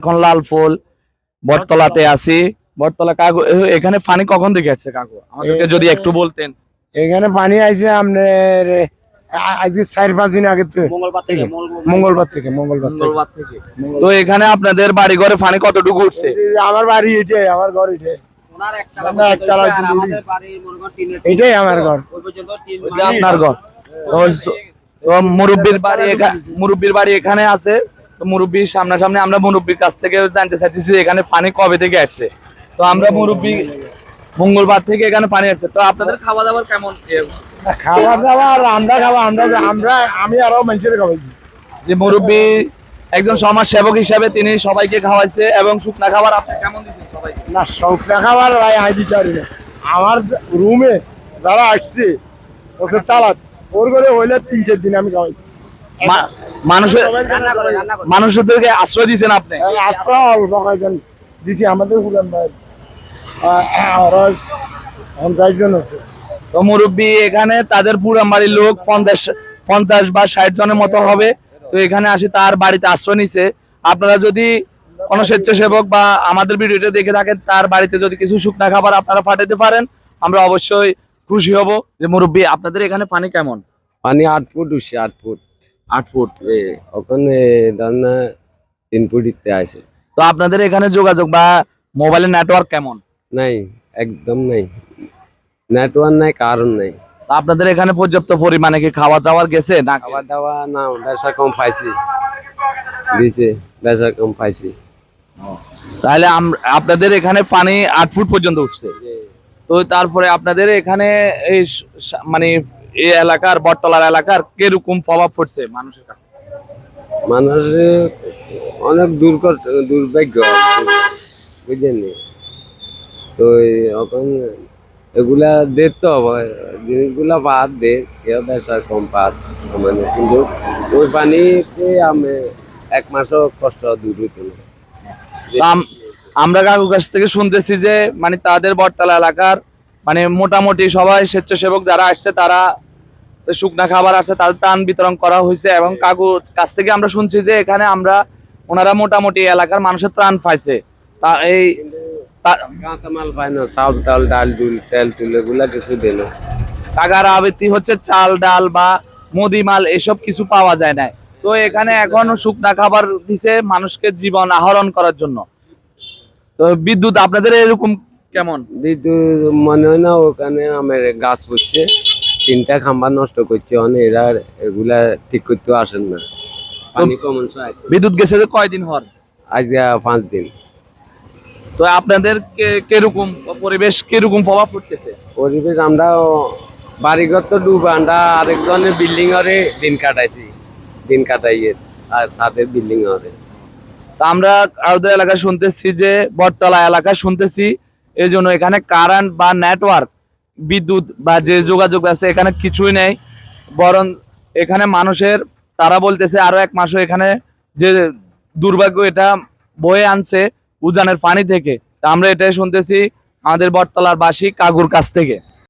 এখন লাল ফুল বটতলাতে আছি। বটতলা কাকু এখানে পানি কখন থেকে আসছে কাকু? আমাদেরকে যদি একটু বলতেন। এখানে পানি আইছে আপনার আজকে চার পাঁচ দিন আগে থেকে মঙ্গলবার। থেকে মঙ্গলবার থেকে। মঙ্গলবার থেকে। তো এখানে আপনাদের বাড়ি ঘরে পানি কতটুকু উঠছে? আমার বাড়ি এটাই আমার ঘর এটাই। আমার ঘর। আপনার ঘর। তো মুরব্বীর বাড়ি মুরব্বীর বাড়ি এখানে আছে। তো মুরব্বীর সামনাসামনি আমরা মুরব্বীর কাছ থেকে জানতে চাইছি এখানে পানি কবে থেকে আসছে। তো আমরা মুরব্বী মঙ্গলবার থেকে এখানে পানি আসছে। তো আপনাদের খাওয়া দাওয়ার কেমন খাবার দাবার আমরা খাবার আমরা আমরা আমি আরও মানুষের খাওয়াইছি। যে মুরব্বী একজন সমাজ সেবক হিসাবে তিনি সবাইকে খাওয়াইছে এবং শুকনা খাবার আপনি কেমন দিচ্ছেন সবাইকে? না শুকনা খাবার ভাই আই দিতে পারি না। আমার রুমে যারা আসছে ওদের তালাত ওর করে হইলে তিন চার দিন আমি খাওয়াইছি। মানুষের মানুষদেরকে আশ্রয় দিয়েছেন আপনি? আশ্রা অল্প কয়েকজন দিছি আমাদের হুলান ভাই। পঞ্চাশ জন আছে। তো মুরব্বী এখানে তাদের পুরান বাড়ির লোক পঞ্চাশ পঞ্চাশ বা ষাট জনের মতো হবে। তো এখানে আসি তার বাড়িতে আশ্রয় নিছে। আপনারা যদি কোনো স্বেচ্ছাসেবক বা আমাদের ভিডিওটা দেখে থাকেন তার বাড়িতে যদি কিছু শুকনা খাবার আপনারা পাঠাতে পারেন আমরা অবশ্যই খুশি হব। যে মুরব্বী আপনাদের এখানে পানি কেমন? পানি আট ফুট উঠছে আট ফুট। আট ফুট। ওখানে ধরেন তিন ফুট আছে। তো আপনাদের এখানে যোগাযোগ বা মোবাইলের নেটওয়ার্ক কেমন? নাই একদম নাই। নেটওয়ার্ক নাই কারণ নাই। তো আপনাদের এখানে পর্যাপ্ত পরিমাণে কি খাওয়া দাওয়ার গেছে? না খাওয়া দাওয়া না বেসা কম পাইছি। দিছে বেসা কম পাইছি। তাহলে আপনাদের এখানে পানি আট ফুট পর্যন্ত উঠছে। তো তারপরে আপনাদের এখানে এই মানে এই এলাকার বটতলার এলাকার কীরকম প্রভাব পড়ছে মানুষের কাছে? মানুষের অনেক দুর্ঘট দুর্ভাগ্য বুঝলেন? তো এখন এগুলা দেখতে হবে জিনিসগুলা বাদ দে কেউ বেসা কম পাত মানে কিন্তু ওই পানিতে আমি এক মাসও কষ্ট দূর হইতো আমরা কাকু কাছ থেকে শুনতেছি যে মানে তাদের বটতলা এলাকার মানে মোটামুটি সবাই স্বেচ্ছাসেবক যারা আসছে তারা শুকনা খাবার আসছে তাদের ত্রাণ বিতরণ করা হয়েছে এবং কাকুর কাছ থেকে আমরা শুনছি যে এখানে আমরা ওনারা মোটামুটি এলাকার মানুষের ত্রাণ পাইছে। তা এই কাঁচামাল পায় না চাউল টাউল ডাল ডুল তেল টুল এগুলা কিছু দিল টাকার আবৃত্তি হচ্ছে চাল ডাল বা মুদি মাল এসব কিছু পাওয়া যায় না। তো এখানে এখন শুকনা খাবার দিছে মানুষকে জীবন আহরণ করার জন্য। তো বিদ্যুৎ আপনাদের এরকম কেমন? বিদ্যুৎ মনে হয় না ওখানে আমার গাছ পড়ছে তিনটা খাম্বা নষ্ট করছে অনেক এরা এগুলা ঠিক করতে আসেন না। পানি কমন বিদ্যুৎ গেছে যে কয়দিন হর আজ পাঁচ দিন। তো আপনাদের কে- কীরকম পরিবেশ কীরকম প্রভাব পড়তেছে? পরিবেশ আমরা বাড়িঘর তো ডুব আমরা আরেকজনের বিল্ডিং এর দিন কাটাইছি দিন কাটাইয়ে আর সাথে বিল্ডিং এর তা আমরা আমাদের এলাকায় শুনতেছি যে বটতলা এলাকা শুনতেছি এই জন্য এখানে কারেন্ট বা নেটওয়ার্ক বিদ্যুৎ বা যে যোগাযোগ আছে এখানে কিছুই নেই। বরং এখানে মানুষের, তারা বলতেছে আরও এক মাসও এখানে যে দুর্ভাগ্য এটা বয়ে আনছে উজানের পানি থেকে। তা আমরা এটাই শুনতেছি আমাদের বটতলার বাসী কাগুর কাছ থেকে।